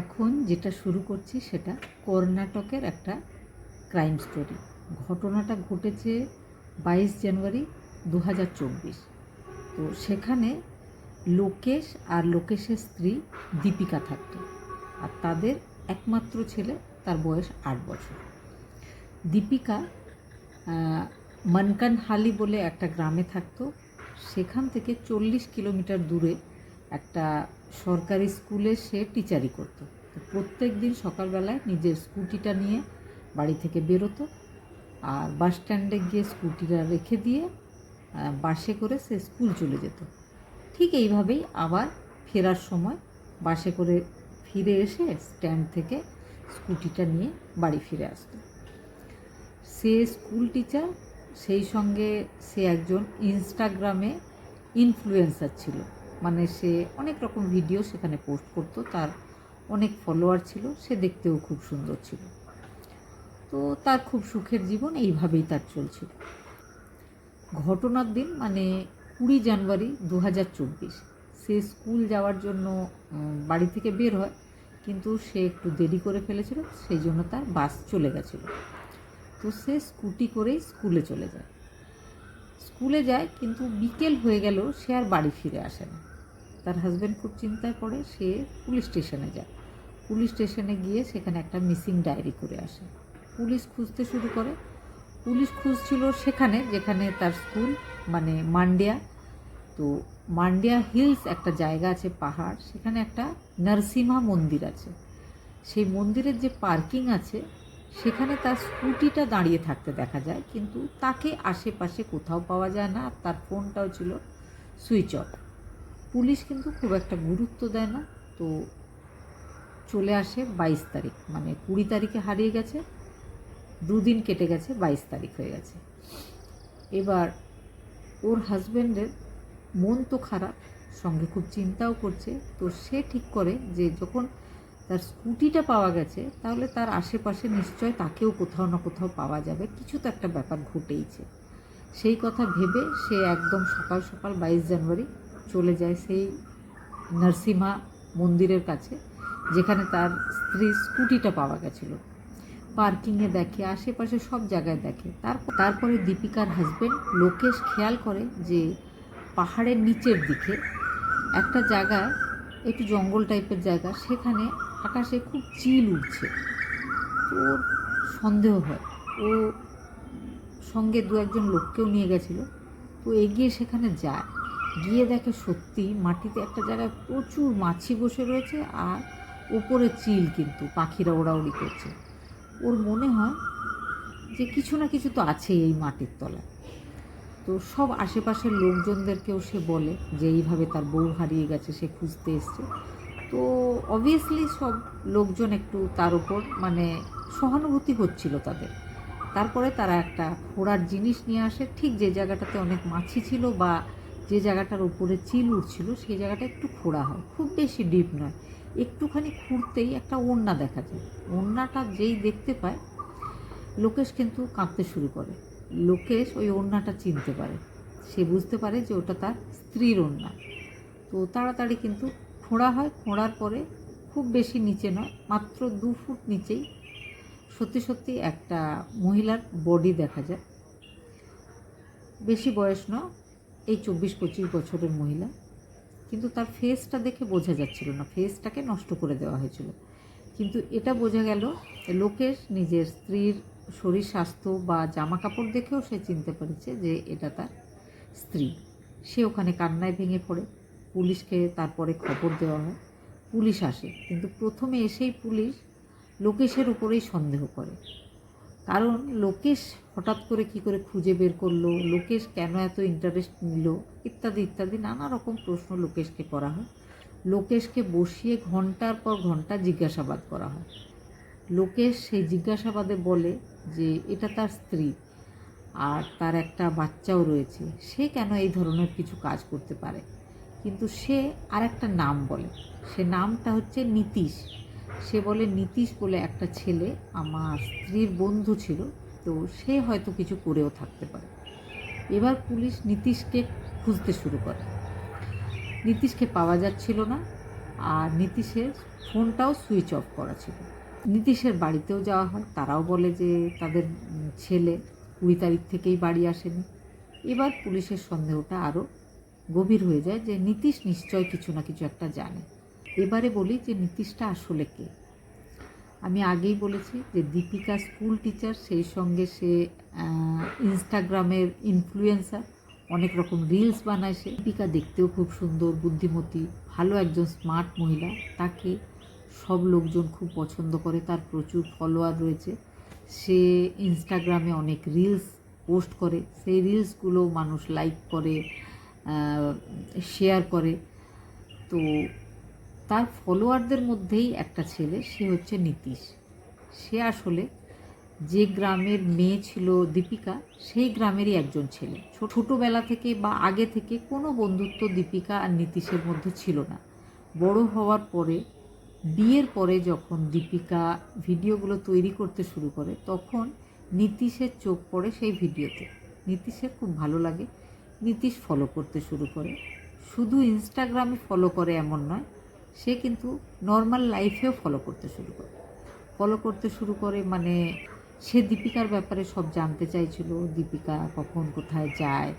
এখন যেটা শুরু করছি সেটা কর্ণাটকের একটা ক্রাইম স্টোরি ঘটনাটা ঘটেছে বাইশ জানুয়ারি দু হাজার চব্বিশ। তো সেখানে লোকেশ আর লোকেশের স্ত্রী দীপিকা থাকতো আর তাদের একমাত্র ছেলে তার বয়স আট বছর। দীপিকা মনকানহালি বলে একটা গ্রামে থাকতো। সেখান থেকে চল্লিশ কিলোমিটার দূরে একটা সরকারি স্কুলে সে টিচারি করতো। তো প্রত্যেক দিন সকালবেলায় নিজের স্কুটিটা নিয়ে বাড়ি থেকে বেরোতো আর বাস স্ট্যান্ডে গিয়ে স্কুটিটা রেখে দিয়ে বাসে করে সে স্কুল চলে যেত। ঠিক এইভাবেই আবার ফেরার সময় বাসে করে ফিরে এসে স্ট্যান্ড থেকে স্কুটিটা নিয়ে বাড়ি ফিরে আসতো। সে স্কুল টিচার, সেই সঙ্গে সে একজন ইনস্টাগ্রামে ইনফ্লুয়েন্সার ছিল। মানে সে অনেক রকম ভিডিও সেখানে পোস্ট করতো, তার অনেক ফলোয়ার ছিল, সে দেখতেও খুব সুন্দর ছিল। তো তার খুব সুখের জীবন এইভাবেই তার চলছিল। ঘটনার দিন মানে কুড়ি জানুয়ারি দু হাজার চব্বিশ, সে স্কুল যাওয়ার জন্য বাড়ি থেকে বের হয়, কিন্তু সে একটু দেরি করে ফেলেছিল, সেই জন্য তার বাস চলে গেছিল। তো সে স্কুটি করেই স্কুলে চলে যায়। স্কুলে যায়, কিন্তু বিকেল হয়ে গেল সে আর বাড়ি ফিরে আসে না। তার হাজব্যান্ড খুব চিন্তায় পড়ে, সে পুলিশ স্টেশনে যায়। পুলিশ স্টেশনে গিয়ে সেখানে একটা মিসিং ডায়েরি করে আসে। পুলিশ খুঁজতে শুরু করে। পুলিশ খুঁজছিল সেখানে, যেখানে তার স্কুল মানে মান্ডিয়া। তো মান্ডিয়া হিলস একটা জায়গা আছে, পাহাড়। সেখানে একটা নরসিমহা মন্দির আছে। সেই মন্দিরের যে পার্কিং আছে সেখানে তার স্কুটিটা দাঁড়িয়ে থাকতে দেখা যায়, কিন্তু তাকে আশেপাশে কোথাও পাওয়া যায় না তার ফোনটাও ছিল সুইচ অফ। পুলিশ কিন্তু খুব একটা গুরুত্ব দেয় না, তো চলে আসে বাইশ তারিখ মানে কুড়ি তারিখে হারিয়ে গেছে, দুদিন কেটে গেছে, বাইশ তারিখ হয়ে গেছে। এবার ওর হাজব্যান্ডের মন তো খারাপ, সঙ্গে খুব চিন্তাও করছে, তো সে ঠিক করে যে যখন তার স্কুটিটা পাওয়া গেছে, তাহলে তার আশেপাশে নিশ্চয় তাকেও কোথাও না কোথাও পাওয়া যাবে। কিছু তো একটা ব্যাপার ঘটেইছে। সেই কথা ভেবে সে একদম সকাল সকাল বাইশ জানুয়ারি চলে যায় সেই নরসিমা মন্দিরের কাছে, যেখানে তার স্ত্রীর স্কুটিটা পাওয়া গেছিল। পার্কিংয়ে দেখে, আশেপাশে সব জায়গায় দেখে। তারপর, তারপরে দীপিকার হাজবেন্ড লোকেশ খেয়াল করে যে পাহাড়ের নিচের দিকে একটা জায়গায় একটু জঙ্গল টাইপের জায়গা, সেখানে আকাশে খুব চিল উঠছে। ওর সন্দেহ হয়। ও সঙ্গে দু একজন লোককেও নিয়ে গেছিল। তো এগিয়ে সেখানে যায়। গিয়ে দেখে সত্যি মাটিতে একটা জায়গায় প্রচুর মাছি বসে রয়েছে আর ওপরে চিল কিন্তু পাখিরা ওড়াউড়ি করছে। ওর মনে হয় যে কিছু না কিছু তো আছেই এই মাটির তলায়। তো সব আশেপাশের লোকজনদেরকেও সে বলে যে এইভাবে তার বউ হারিয়ে গেছে, সে খুঁজতে এসছে। তো অবভিয়াসলি সব লোকজন একটু তার উপর মানে সহানুভূতি হচ্ছিল তাদের। তারপরে তারা একটা খোঁড়ার জিনিস নিয়ে আসে। ঠিক যে জায়গাটাতে অনেক মাছি ছিল বা যে জায়গাটার উপরে চিল উঠছিল, সেই জায়গাটা একটু খোঁড়া হয়। খুব বেশি ডিপ নয়। একটুখানি খুঁড়তেই একটা ওড়না দেখা যায়। ওড়নাটা যেই দেখতে পায়, লোকেশ কিন্তু কাঁদতে শুরু করে। লোকেশ ওই ওড়নাটা চিনতে পারে। সে বুঝতে পারে যে ওটা তার স্ত্রীর ওড়না। তো তাড়াতাড়ি কিন্তু খোঁড়া হয়, খোঁড়ার পরে খুব বেশি নিচে নয়, মাত্র দু ফুট নিচেই। সত্যি সত্যি একটা মহিলার বডি দেখা যায়। বেশি বয়স নয়, এই চব্বিশ পঁচিশ বছরের মহিলা। কিন্তু তার ফেসটা দেখে বোঝা যাচ্ছিল না ফেসটাকে নষ্ট করে দেওয়া হয়েছিল। কিন্তু এটা বোঝা গেল লোকেশ নিজের স্ত্রীর শরীর স্বাস্থ্য বা জামা কাপড় দেখেও সে চিনতে পেরেছে যে এটা তার স্ত্রী। সে ওখানে কান্নায় ভেঙে পড়ে। পুলিশকে তারপরে খবর দেওয়া হয়। পুলিশ আসে, কিন্তু প্রথমে এসেই পুলিশ লোকেশের উপরেই সন্দেহ করে। কারণ লোকেশ হঠাৎ করে কি করে খুঁজে বের করল, লোকেশ কেন এত ইন্টারেস্ট নিল, ইত্যাদি ইত্যাদি নানা রকম প্রশ্ন লোকেশকে করা হয়। লোকেশকে বসিয়ে ঘণ্টার পর ঘণ্টা জিজ্ঞাসাবাদ করা হয়। লোকেশ সেই জিজ্ঞাসাবাদে বলে যে, এটা তার স্ত্রী আর তার একটা বাচ্চাও রয়েছে। সে কেন এই ধরনের কিছু কাজ করতে পারে? কিন্তু সে আর একটা নাম বলে। সে নামটা হচ্ছে নীতিশ। সে বলে, নীতিশ বলে একটা ছেলে আমার স্ত্রীর বন্ধু ছিল, তো সে হয়তো কিছু করেও থাকতে পারে। এবার পুলিশ নীতিশকে খুঁজতে শুরু করে। নীতিশকে পাওয়া যাচ্ছিল না আর নীতিশের ফোনটাও সুইচ অফ করা ছিল। নীতিশের বাড়িতেও যাওয়া হয়। তারাও বলে যে তাদের ছেলে কুড়ি তারিখ থেকেই বাড়ি আসেনি। এবার পুলিশের সন্দেহটা আরও গভীর হয়ে যায় যে নীতিশ নিশ্চয় কিছু না কিছু একটা জানে। এবারে বলি যে নীতিশটা আসলে কে? আমি আগেই বলেছি যে দীপিকা স্কুল টিচার, সেই সঙ্গে সে ইনস্টাগ্রামের ইনফ্লুয়েন্সার অনেক রকম রিলস বানায় সে। দীপিকা দেখতেও খুব সুন্দর, বুদ্ধিমতী, ভালো একজন স্মার্ট মহিলা। তাকে সব লোকজন খুব পছন্দ করে, তার প্রচুর ফলোয়ার রয়েছে। সে ইনস্টাগ্রামে অনেক রিলস পোস্ট করে। সেই রিলসগুলো মানুষ লাইক করে শেয়ার করে। তো তার ফলোয়ারদের মধ্যেই একটা ছেলে, সে হচ্ছে নীতিশ। সে আসলে যে গ্রামের মেয়ে ছিল দীপিকা, সেই গ্রামেরই একজন ছেলে। ছোটোবেলা থেকে বা আগে থেকে কোনো বন্ধুত্ব দীপিকা আর নীতিশের মধ্যে ছিল না। বড় হওয়ার পরে, বিয়ের পরে যখন দীপিকা ভিডিওগুলো তৈরি করতে শুরু করে, তখন নীতিশের চোখ পড়ে সেই ভিডিওতে। নীতিশের খুব ভালো লাগে। নীতিশ ফলো করতে শুরু করে। শুধু ইনস্টাগ্রামে ফলো করে এমন নয়, সে কিন্তু নর্মাল লাইফেও ফলো করতে শুরু করে। ফলো করতে শুরু করে মানে সে দীপিকার ব্যাপারে সব জানতে চাইছিল, দীপিকা কখন কোথায় যায়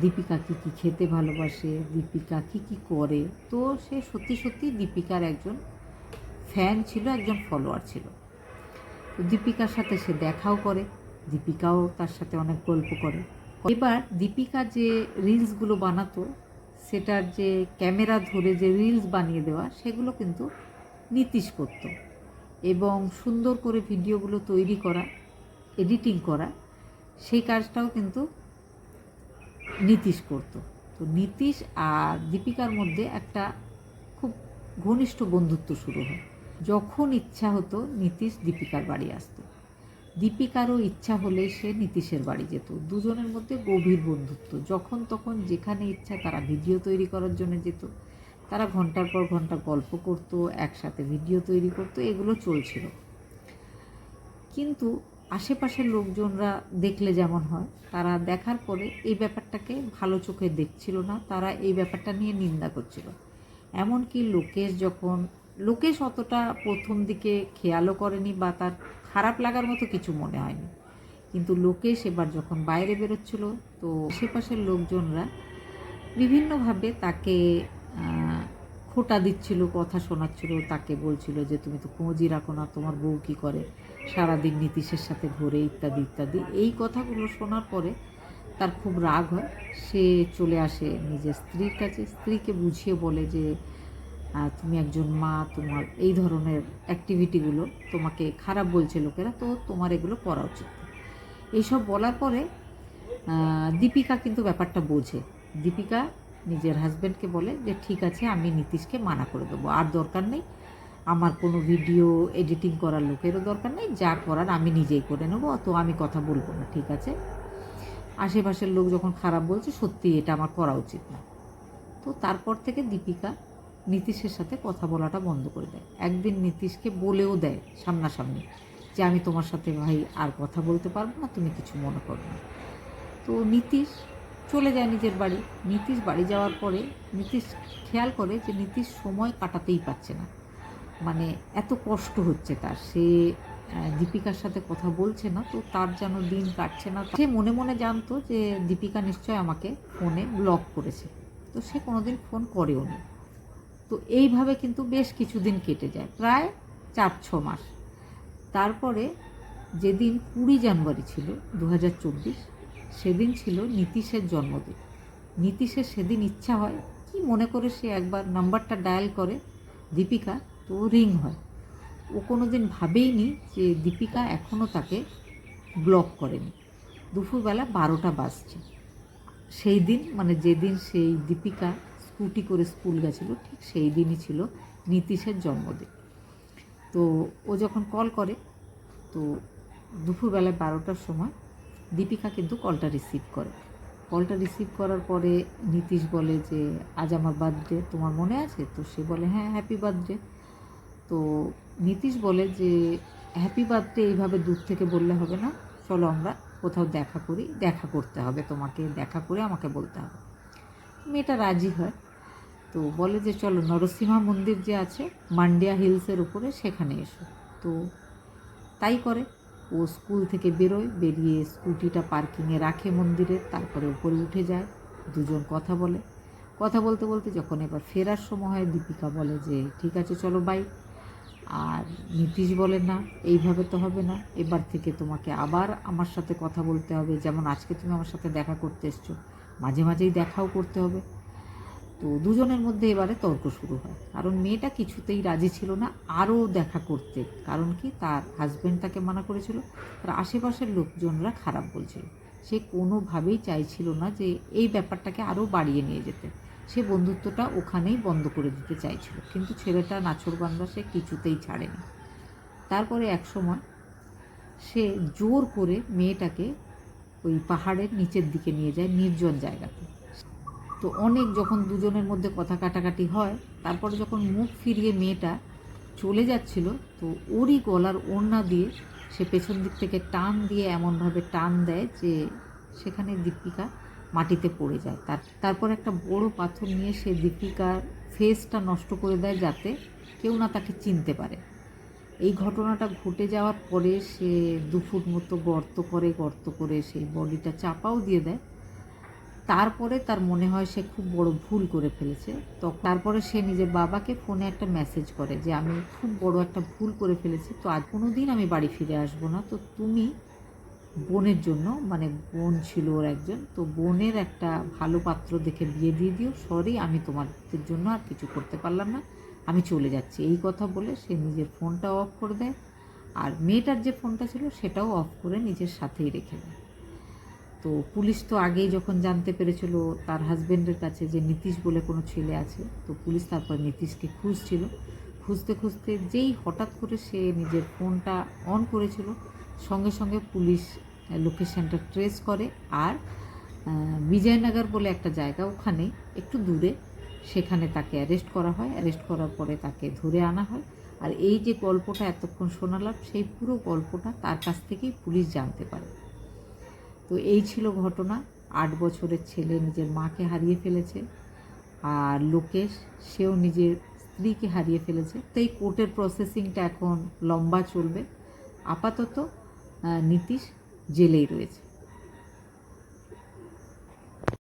দীপিকা কী কী খেতে ভালোবাসে, দীপিকা কী কী করে। তো সে সত্যি সত্যি দীপিকার একজন ফ্যান ছিল, একজন ফলোয়ার ছিল। তো দীপিকার সাথে সে দেখাও করে, দীপিকাও তার সাথে অনেক গল্প করে। এবার দীপিকা যে রিলসগুলো বানাতো, সেটার যে ক্যামেরা ধরে যে রিলস বানিয়ে দেওয়া, সেগুলো কিন্তু নীতিশ করত। এবং সুন্দর করে ভিডিওগুলো তৈরি করা, এডিটিং করা, সেই কাজটাও কিন্তু নীতিশ করত। তো নীতিশ আর দীপিকার মধ্যে একটা খুব ঘনিষ্ঠ বন্ধুত্ব শুরু হয়। যখন ইচ্ছা হতো নীতিশ দীপিকার বাড়ি আসতো। দীপিকারও ইচ্ছা হলে সে নীতিশের বাড়ি যেত। দুজনের মধ্যে গভীর বন্ধুত্ব। যখন তখন যেখানে ইচ্ছা তারা ভিডিও তৈরি করার জন্য যেত। তারা ঘণ্টার পর ঘণ্টা গল্প করত, একসাথে ভিডিও তৈরি করতো, এগুলো চলছিল। কিন্তু আশেপাশের লোকজনরা দেখলে যেমন হয়, তারা দেখার পরে এই ব্যাপারটাকে ভালো চোখে দেখছিল না, তারা এই ব্যাপারটা নিয়ে নিন্দা করছিল। এমনকি লোকেশ যখন লোকেশ অতটা প্রথম দিকে খেয়ালও করেনি বা তার খারাপ লাগার মতো কিছু মনে হয়নি। কিন্তু লোকেশ এবার যখন বাইরে বেরোচ্ছিল, তো আশেপাশের লোকজনরা বিভিন্নভাবে তাকে খোটা দিচ্ছিল, কথা শোনাচ্ছিল, তাকে বলছিল যে, তুমি তো খোঁজই রাখো না, তোমার বউ কী করে? সারাদিন নীতিশের সাথে ঘোরে, ইত্যাদি ইত্যাদি। এই কথাগুলো শোনার পরে তার খুব রাগ হয়। সে চলে আসে নিজের স্ত্রীর কাছে। স্ত্রীকে বুঝিয়ে বলে যে তুমি একজন মা, তোমার এই ধরনের অ্যাক্টিভিটিগুলো তোমাকে খারাপ বলছে লোকেরা, তো তোমার এগুলো করা উচিত। এইসব বলার পরে দীপিকা কিন্তু ব্যাপারটা বোঝে। দীপিকা নিজের হাজব্যান্ডকে বলে যে, ঠিক আছে, আমি নীতিশকে মানা করে দেবো। আর দরকার নেই, আমার কোনো ভিডিও এডিটিং করার লোকেরও দরকার নেই, যা করার আমি নিজেই করে নেব, অত আমি কথা বলব না, ঠিক আছে? আশেপাশের লোক যখন খারাপ বলছে, সত্যি এটা আমার করা উচিত না। তো তারপর থেকে দীপিকা নীতিশের সাথে কথা বলাটা বন্ধ করে দেয়। একদিন নীতিশকে বলেও দেয় সামনাসামনি যে, আমি তোমার সাথে ভাই আর কথা বলতে পারব না, তুমি কিছু মনে করো না। তো নীতিশ চলে যায় নিজের বাড়ি। নীতিশ বাড়ি যাওয়ার পরে নীতিশ খেয়াল করে যে, নীতিশ সময় কাটাতেই পারছে না। মানে এত কষ্ট হচ্ছে তার। সে দীপিকার সাথে কথা বলছে না, তো তার যেন দিন কাটছে না। সে মনে মনে জানতো যে, দীপিকা নিশ্চয় আমাকে ফোনে ব্লক করেছে। তো সে কোনোদিন ফোন করেও না। তো এইভাবে কিন্তু বেশ কিছুদিন কেটে যায়, প্রায় চার, ছ মাস। তারপরে যেদিন কুড়ি জানুয়ারি ছিল দু হাজার চব্বিশ, সেদিন ছিল নীতিশের জন্মদিন। নীতিশের সেদিন ইচ্ছা হয়, কি মনে করে সে একবার নাম্বারটা ডায়াল করে, দীপিকা, তো রিং হয়। ও কোনো দিন ভাবেইনি যে দীপিকা এখনও তাকে ব্লক করেনি। দুপুরবেলা বারোটা বাজছে। সেই দিন মানে যেদিন সেই দীপিকা স্কুটি করে স্কুল গেছিল, ঠিক সেই দিনই ছিল নীতিশের জন্মদিন। তো ও যখন কল করে, তো দুপুরবেলায় বারোটার সময় দীপিকা কিন্তু কলটা রিসিভ করে। কলটা রিসিভ করার পরে নীতিশ বলে যে, আজ আমার বার্থডে তোমার মনে আছে? তো সে বলে হ্যাঁ হ্যাপি বার্থডে তো নীতিশ বলে যে হ্যাপি বার্থডে এইভাবে দূর থেকে বললে হবে না। চলো আমরা কোথাও দেখা করি, দেখা করতে হবে। তোমাকে দেখা করে আমাকে বলতে হবে। মেয়েটা রাজি হয়। তো বলে যে চলো নরসিংহা মন্দির যে আছে, মান্ডিয়া হিলসের উপরে সেখানে এসো। তো তাই করে। ও স্কুল থেকে বেরোয়, বেরিয়ে স্কুটিটা পার্কিংয়ে রাখে মন্দিরে তারপরে উপরে উঠে যায়। দুজন কথা বলে। কথা বলতে বলতে যখন এবার ফেরার সময় হয়, দীপিকা বলে যে, ঠিক আছে, চলো বাই আর নীতিশ বলে, না, এইভাবে তো হবে না। এবার থেকে তোমাকে আবার আমার সাথে কথা বলতে হবে। যেমন আজকে তুমি আমার সাথে দেখা করতে এসছো, মাঝে মাঝেই দেখাও করতে হবে। তো দুজনের মধ্যে এবারে তর্ক শুরু হয়। কারণ মেয়েটা কিছুতেই রাজি ছিল না, আরও দেখা করতে। কারণ কি? তার হাজব্যান্ড তাকে মানা করেছিল, তার আশেপাশের লোকজনরা খারাপ বলছিল। সে কোনোভাবেই চাইছিল না যে এই ব্যাপারটাকে আরও বাড়িয়ে নিয়ে যেতে। সে বন্ধুত্বটা ওখানেই বন্ধ করে দিতে চাইছিল। কিন্তু ছেলেটা নাছরবান্ধা সে কিছুতেই ছাড়েনি। তারপরে এক সময় সে জোর করে মেয়েটাকে ওই পাহাড়ের নিচের দিকে নিয়ে যায়, নির্জন জায়গাতে। তো অনেক যখন দুজনের মধ্যে কথা কাটাকাটি হয়, তারপরে যখন মুখ ফিরিয়ে মেয়েটা চলে যাচ্ছিল, তো ওরই গলার ওড়না দিয়ে সে পেছন দিক থেকে টান দিয়ে এমনভাবে টান দেয় যে সেখানে দীপিকা মাটিতে পড়ে যায়। তার, তারপর একটা বড় পাথর নিয়ে সে দীপিকার ফেসটা নষ্ট করে দেয় যাতে কেউ না তাকে চিনতে পারে। এই ঘটনাটা ঘটে যাওয়ার পরে সে দু ফুট মতো গর্ত করে গর্ত করে সেই বডিটা চাপাও দিয়ে দেয়। তারপরে তার মনে হয় সে খুব বড় ভুল করে ফেলেছে। তো তারপরে সে নিজের বাবাকে ফোনে একটা মেসেজ করে যে, আমি খুব বড় একটা ভুল করে ফেলেছি, তো আজ কোনো দিন আমি বাড়ি ফিরে আসব না। তো তুমি বোনের জন্য মানে বোন ছিল ওর একজন, তো বোনের একটা ভালো পাত্র দেখে বিয়ে দিয়ে দিও। সরি, আমি তোমাদের জন্য আর কিছু করতে পারলাম না। আমি চলে যাচ্ছি। এই কথা বলে সে নিজের ফোনটা অফ করে দেয়। আর মেয়েটার যে ফোনটা ছিল, সেটাও অফ করে নিজের সাথেই রেখে দেয়। তো পুলিশ তো আগেই যখন জানতে পেরেছিল তার হাজব্যান্ডের কাছে যে নীতিশ বলে কোনো ছেলে আছে, তো পুলিশ তারপর নীতিশকে খুঁজছিল। খুঁজতে খুঁজতে যেই হঠাৎ করে সে নিজের ফোনটা অন করেছিল, সঙ্গে সঙ্গে পুলিশ লোকেশনটা ট্রেস করে আর বিজয়নগর বলে একটা জায়গা ওখানে একটু দূরে সেখানে তাকে অ্যারেস্ট করা হয়। অ্যারেস্ট করার পরে তাকে ধরে আনা হয়। আর এই যে গল্পটা এতক্ষণ শোনালাম, সেই পুরো গল্পটা তার কাছ থেকেই পুলিশ জানতে পারে। তো এই ছিল ঘটনা। আট বছরের ছেলে নিজের মাকে হারিয়ে ফেলেছে আর লোকেশ, সেও নিজের স্ত্রীকে হারিয়ে ফেলেছে। তো এই কোর্টের প্রসেসিংটা এখন লম্বা চলবে। আপাতত নীতিশ জেলেই রয়েছে।